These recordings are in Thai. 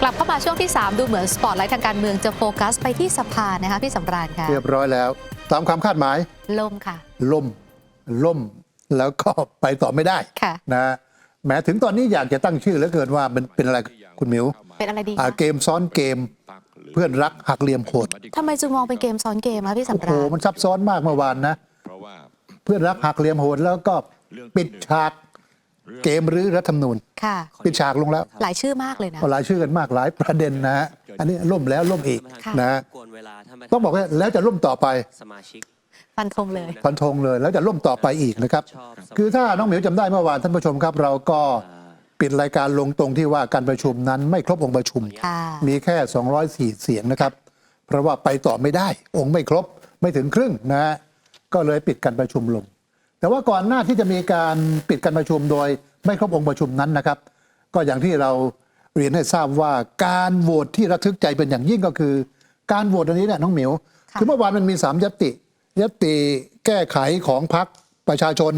กลับเข้ามาช่วงที่ 3 ดูเหมือนสปอตไลท์ทางการเมืองจะโฟกัสไปที่สภานะคะพี่สำราญค่ะ เรียบร้อยแล้ว ตามความคาดหมายล่มค่ะ ล่มล่มแล้วก็ไปต่อไม่ได้ค่ะ นะแม้ถึงตอนนี้อยากจะตั้งชื่อเหลือเกินว่ามันเป็นอะไรคุณหมิวเป็นอะไรดีอ่าคะเกมซ้อนเกม เพื่อนรักหักเหลี่ยมโหดทำไมจึงมองเป็นเกมซ้อนเกมคะพี่โอ้สำโหราญมันซับซ้อนมากเมื่อวานนะ เพราะว่า เพื่อนรักหักเหลี่ยมโหดแล้วก็ปิดฉาก เกมหรือรัฐธรรมนูญค่ะ ปิดฉากลงแล้วหลายชื่อมากเลยนะก็หลายชื่อกันมากหลายประเด็นนะฮะอันนี้ล่มแล้วล่มอีกค่ะนะฮะกวนเวลาท่านประธานต้องบอกว่าแล้วจะล่มต่อไปสมาชิกฟันธงเลยฟันธงเลยแล้วจะล่มต่อไปอีกนะครับชอบสคือถ้าน้องเหมียวจำได้เมื่อวานท่านผู้ชมครับ เราก็ปิดรายการลงตรงที่ว่าการประชุมนั้นไม่ครบองค์ประชุมค่ะมีแค่ 204 เสียงนะครับ เพราะว่าไปต่อไม่ได้องค์ไม่ครบไม่ถึงครึ่งนะฮะก็เลยปิดการประชุมลง แต่ว่าก่อนหน้าที่จะมีการปิดการประชุมโดยไม่ครบองค์ประชุมนั้นนะครับ ก็อย่างที่เราเรียนให้ทราบว่าการโหวตที่ระทึกใจเป็นอย่างยิ่งก็คือ การโหวตอันนี้เนี่ยน้องเหมียวค่ะคือเมื่อวานมันมีสามยติยติแก้ไขของพรรคประชาชน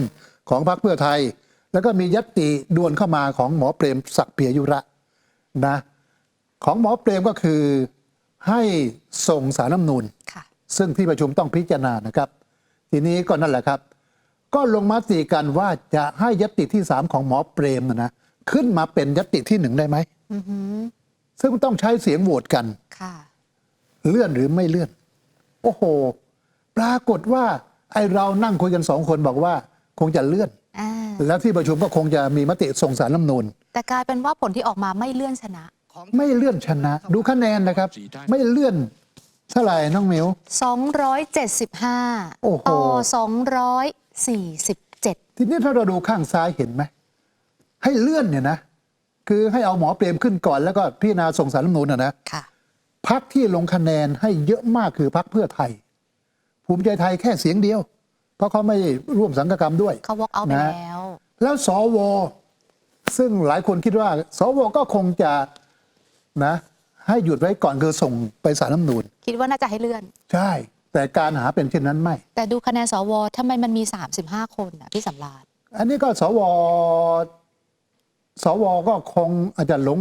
ของพรรคเพื่อไทย แล้วก็มียติดวนเข้ามาของหมอเปรมศักดิ์เปียยุระนะของหมอเปรมก็คือให้ส่งสารน้ำนูนค่ะซึ่งที่ประชุมต้องพิจารณานะครับ ทีนี้ก็นั่นแหละครับ ก็ลงมติกันว่าจะให้ยติที่สามของหมอเปรมนะนะขึ้นมาเป็นยติที่หนึ่งได้ไหมอือหือซึ่งต้องใช้เสียงโหวตกันค่ะเลื่อนหรือไม่เลื่อน โอ้โห ปรากฏว่า ไอเรานั่งคุยกันสองคนบอกว่า คงจะเลื่อนอ่าแล้วที่ประชุมก็คงจะมีมติส่งสารน้ำนูนแต่กลายเป็นว่าผลที่ออกมาไม่เลื่อนชนะ ไม่เลื่อนชนะ ดูคะแนนนะครับ ไม่เลื่อนเท่าไหร่น้องหมิว275โอ้โหต่อ 247 ทีนี้ถ้าเราดูข้างซ้ายเห็นไหม ให้เลื่อนเนี่ยนะ คือให้เอาหมอเปรมขึ้นก่อนแล้วก็พิจารณาส่งสารรัฐธรรมนูญนะนะค่ะ พักที่ลงคะแนนให้เยอะมากคือพักเพื่อไทย ภูมิใจไทยแค่เสียงเดียว เพราะเขาไม่ร่วมสังกกรรมด้วยเขา walk out ไปนะ แล้ว แล้วสว ซึ่งหลายคนคิดว่า สว ก็คงจะนะ ให้หยุดไว้ก่อนคือส่งไปสารรัฐธรรมนูญคิดว่าน่าจะให้เลื่อน ใช่ แต่การหาเป็นเช่นนั้นไม่ แต่ดูคะแนนสวทำไมมันมี 35 คนนะพี่สำราญอันนี้ก็สวสวก็คงอาจจะหลง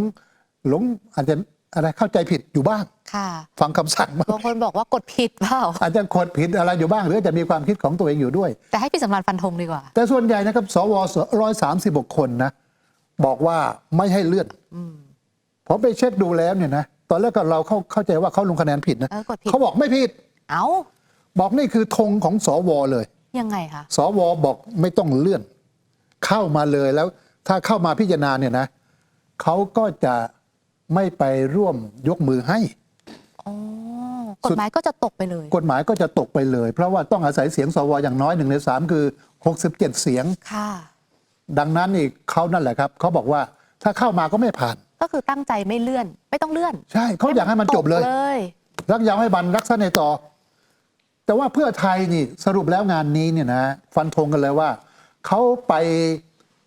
หลงอาจจะอะไรเข้าใจผิดอยู่บ้าง ค่ะฟังคำสั่งบ้างบางคนบอกว่ากดผิดเปล่า อาจจะขดผิดอะไรอยู่บ้าง หรืออาจจะมีความคิดของตัวเองอยู่ด้วย แต่ให้พี่สำราญฟันธงดีกว่า แต่ส่วนใหญ่นะครับ สวร้อยสามสิบกคนนะ บอกว่าไม่ให้เลื่อนผมไปเช็คดูแล้วเนี่ยนะ ตอนแรกก็เราเข้าเข้าใจว่าเขาลงคะแนนผิดนะเออกดผิดเขาบอกไม่ผิด เอ้าบอกนี่คือธงของสวเลย ยังไงคะสวบอกไม่ต้องเลื่อน เข้ามาเลยแล้วถ้าเข้ามาพิจารณาเนี่ยนะเขาก็จะไม่ไปร่วมยกมือให้อ๋อกฎหมายก็จะตกไปเลย กฎหมายก็จะตกไปเลย เพราะว่าต้องอาศัยเสียงสวอย่างน้อยหนึ่งในสามคือ 67 เสียงค่ะ ดังนั้นนี่เขานั่นแหละครับเขาบอกว่าถ้าเข้ามาก็ไม่ผ่าน ก็คือตั้งใจไม่เลื่อน ไม่ต้องเลื่อน ใช่เขาอยากให้มันจบเลยตกเลยรักยาวให้บันรักสั้นในต่อ แต่ว่าเพื่อไทยนี่สรุปแล้วงานนี้เนี่ยนะฟันธงกันเลยว่าเขาไป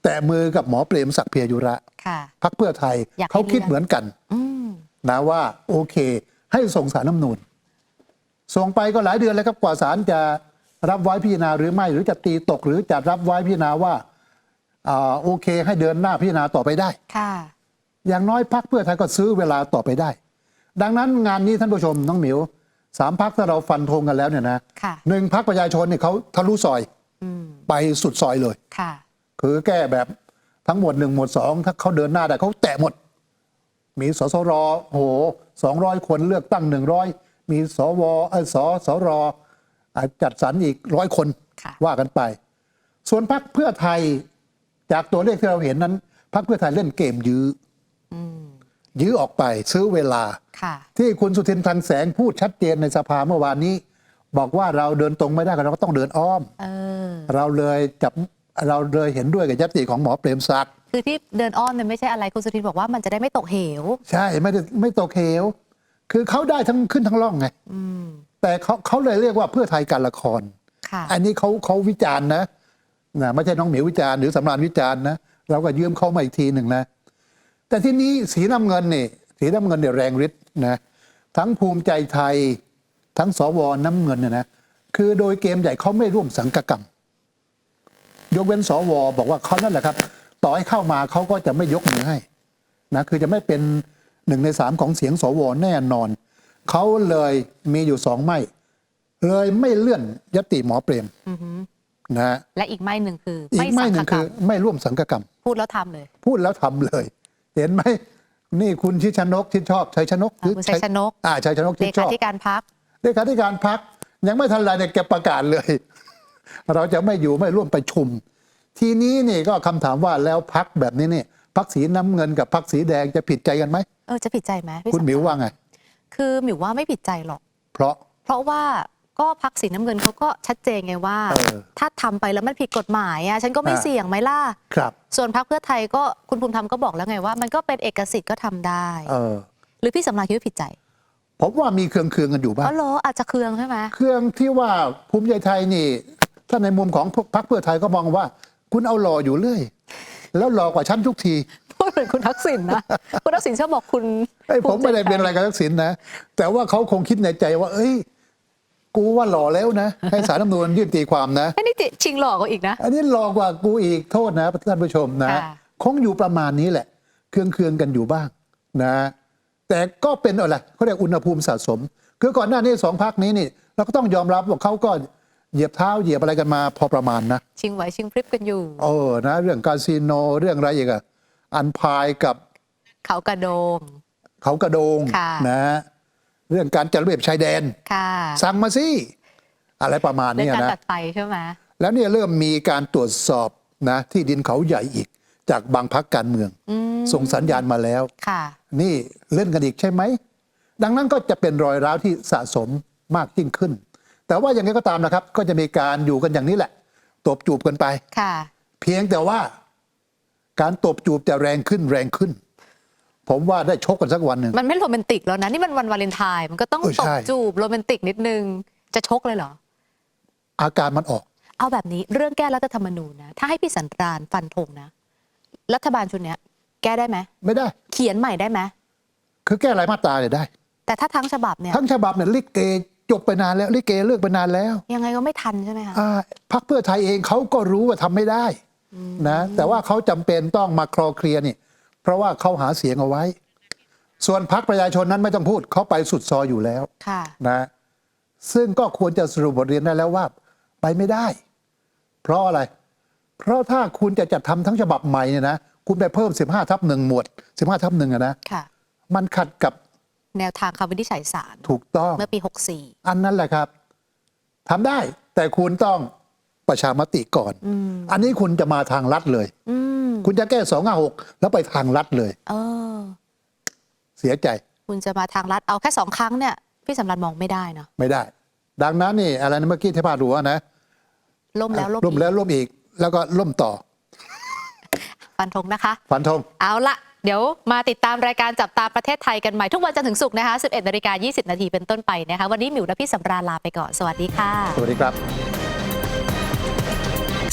แตะมือกับหมอเปรมศักดิ์เพียยุระค่ะพักเพื่อไทยอยากให้เขาคิดเลื่อนเหมือนกันอืมนะว่าโอเค ให้ส่งสารน้ำนูนส่งไปก็หลายเดือนแล้วครับกว่าศาลจะรับไว้พิจารณาหรือไม่หรือจะตีตกหรือจะรับไว้พิจารณาว่าอ่าโอเค ให้เดินหน้าพิจารณาต่อไปได้ค่ะอย่างน้อยพักเพื่อไทยก็ซื้อเวลาต่อไปได้ ดังนั้นงานนี้ท่านผู้ชมน้องหมิว สามพักถ้าเราฟันธงกันแล้วเนี่ยนะค่ะหนึ่งพักประชาชนเนี่ยเขาทะลุซอยอืมไปสุดซอยเลย ค่ะ คือแก้แบบทั้งหมวดหนึ่งหมวดสองถ้าเขาเดินหน้าได้เขาแตะหมด มีสสรโหสองร้อยคนเลือกตั้งหนึ่งร้อยมีสวเออสสรอะจัดสรรอีกร้อยคนค่ะ ว่ากันไป ส่วนพักเพื่อไทยจากตัวเลขที่เราเห็นนั้นพักเพื่อไทยเล่นเกมยื้ออืม ยื้อออกไปซื้อเวลาค่ะที่คุณสุทินคลังแสงพูดชัดเจนในสภาเมื่อวานนี้ บอกว่าเราเดินตรงไม่ได้เราก็ต้องเดินอ้อมเออเราเลยจับเราเลยเห็นด้วยกับยติของหมอเปรมศักดิ์คือที่เดินอ้อมเนี่ยไม่ใช่อะไรคุณสุทินบอกว่ามันจะได้ไม่ตกเหว ใช่ไม่ได้ไม่ตกเหว คือเขาได้ทั้งขึ้นทั้งล่องไงอืมแต่เขาเขาเลยเรียกว่าเพื่อไทยการละครค่ะอันนี้เขาเขาวิจารณ์นะนะไม่ใช่น้องเหมียววิจารณ์หรือสำรานวิจารณ์นะเราก็ยืมเขามาอีกทีหนึ่งนะ แต่ที่นี้สีน้ำเงินนี่สีน้ำเงินเนี่ยแรงฤทธิ์นะทั้งภูมิใจไทย ทั้งสวน้ำเงินเนี่ยนะคือโดยเกมใหญ่เขาไม่ร่วมสังกกรรม ยกเว้นสวบอกว่าเขานั่นแหละครับ ต่อให้เข้ามาเขาก็จะไม่ยกมือให้นะคือจะไม่เป็นหนึ่งในสามของเสียงสวแน่นอน เขาเลยมีอยู่สองไม่ เลยไม่เลื่อนยติหมอเปรมอือหือนะฮะและอีกไม่หนึ่งคืออีไม่กไม่สังหคนึ่งกรคืรอมไม่ร่วมสังฆกรรม พูดแล้วทำเลย พูดแล้วทำเลย เห็นไหมนี่คุณชิดชนกที่ชอบชัยชนกอ่าคุณชัยชนกอ่าชัยชนกเลที่ชขาอบธิการพักเลขาธิการพักยังไม่ทันไรเนี่ยแกประกาศเลย เราจะไม่อยู่ไม่ร่วมประชุม ทีนี้นี่ก็คำถามว่าแล้วพักแบบนี้นี่พักสีน้ำเงินกับพักสีแดงจะผิดใจกันไหมเออจะผิดใจไหมพี่คุณหมิวสำราญว่าไง คือหมิวว่าไม่ผิดใจหรอก เพราะเพราะว่า ก็พักสีน้ำเงินเขาก็ชัดเจนไงว่าเออถ้าทำไปแล้วมันผิดกฎหมายอะฉันก็ไม่อ่าเสี่ยงไหมล่ะครับส่วนพักเพื่อไทยก็คุณภูมิธรรมก็บอกแล้วไงว่า มันก็เป็นเอกสิทธิ์ก็ทำได้เออหรือพี่สำราญคิดว่าผิดใจผมว่ามีเครื่องเคืองๆกันอยู่บ้าอ๋องเหรออาจจะเคืองใช่ไหมเครื่องที่ว่าภูมิใจไทยนี่ ถ้าในมุมของพรรคเพื่อไทยก็มองว่า คุณเอาหล่ออยู่เรื่อย แล้วหล่อกว่าฉันทุกทีพูดเหมือนคุณทักษิณนะคุณทักษิณชอบบอกคุณไอ้ยผมไม่ได้เป็นอะไรกับทักษิณนะ แต่ว่าเขาคงคิดในใจว่า เอ้ย กูว่าหล่อแล้วนะ ให้สารรัฐธรรมนูญยื่นตีความนะไอ้นี่ชิงหลอกเขาอีกนะ อันนี้หลอกกว่ากูอีกโทษนะท่านผู้ชมนะค่ะคงอยู่ประมาณนี้แหละ เครื่องเคืองๆกันอยู่บ้างนะ แต่ก็เป็นอะไรเขาเรียกอุณหภูมิสะสม คือก่อนหน้านี้สองพักนี้นี่ เราก็ต้องยอมรับว่าเขาก็เหยียบเท้าเหยียบอะไรกันมาพอประมาณนะ ชิงไหวชิงพริบกันอยู่ เออนะเรื่องคาสิโนเรื่องอะไรอีกอะอันพายกับเขากระโดง เขากระโดงค่ะ นะ เรื่องการจัดระเบียบชายแดน ค่ะสั่งมาสิอะไรประมาณเรื่องเนี้ยการนะ ตัดไฟใช่ไหมแล้วเนี่ยเริ่มมีการตรวจสอบนะที่ดินเขาใหญ่อีก จากบางพักการเมือง อืมส่งสัญญาณมาแล้ว ค่ะ นี่เล่นกันอีกใช่ไหม ดังนั้นก็จะเป็นรอยร้าวที่สะสมมากยิ่งขึ้น แต่ว่าอย่างไรก็ตามนะครับ ก็จะมีการอยู่กันอย่างนี้แหละ ตบจูบกันไป ค่ะ เพียงแต่ว่า การตบจูบจะแรงขึ้นแรงขึ้น ผมว่าได้ชกกันสักวันหนึ่ง มันไม่โรแมนติกแล้วนะ นี่มันวันวาเลนไทน์มันก็ต้องเออตใช่ บจูบโรแมนติกนิดนึง จะชกเลยเหรอ อาการมันออก เอาแบบนี้เรื่องแก้รัฐธรรมนูญนะ ถ้าให้พี่สันตรานฟันธงนะ รัฐบาลชุดเนี้ย แก้ได้ไหมไม่ได้ เขียนใหม่ได้ไหมคือแก้รายมาตราเนี่ยได้ แต่ถ้าทั้งฉบับเนี่ย ทั้งฉบับเนี่ยลิเกจบไปนานแล้วลิเกเลิกไปนานแล้วยังไงก็ไม่ทันใช่ไหมคะอ่าพรรคเพื่อไทยเองเขาก็รู้ว่าทำไม่ได้นะแต่ว่าเขาจำเป็นต้องมาคลอเคลียร์นี่ เพราะว่าเขาหาเสียงเอาไว้ ส่วนพรรคประชาชนนั้นไม่ต้องพูดเขาไปสุดซอยอยู่แล้วค่ะนะซึ่งก็ควรจะสรุปบทเรียนได้แล้วว่า ไปไม่ได้ เพราะอะไร เพราะถ้าคุณจะจัดทำทั้งฉบับใหม่เนี่ยนะคุณไปเพิ่ม 15ทับหนึ่งหมวด 15ทับหนึ่งอะนะค่ะมันขัดกับแนวทางคำวินิจฉัยศาลถูกต้องเมื่อปีอันนั้นแหละครับทำได้แต่คุณต้องประชามติก่อนอืมอันนี้คุณจะมาทางลัดเลย64อืม คุณจะแก้สองหกแล้วไปทางลัดเลย เออ เสียใจคุณจะมาทางลัดเอาแค่สองครั้งเนี่ยพี่สำรันมองไม่ได้เนาะไม่ได้ ดังนั้นนี่อะไรนะเมื่อกี้ที่พาดหัวนะล่มแล้วล่มล่มอีกแล้วล่มอีก แล้วก็ล่มต่อ ฟันธงนะคะฟันธงเอาละเดี๋ยวมาติดตามรายการจับตาประเทศไทยกันใหม่ ทุกวันจันทร์ถึงศุกร์นะคะ 11นาฬิกา20 นาทีเป็นต้นไปนะคะ วันนี้หมิวและพี่สำราญลาไปก่อน สวัสดีค่ะ สวัสดีครับ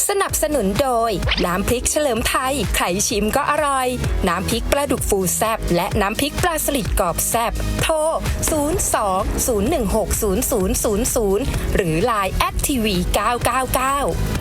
สนับสนุนโดย น้ำพริกเฉลิมไทย ใครชิมก็อร่อย น้ำพริกปลาดุกฟูแซบและน้ำพริกปลาสลิดกรอบแซบโทร 02 016 0000 หรือ Line แอดทีวี999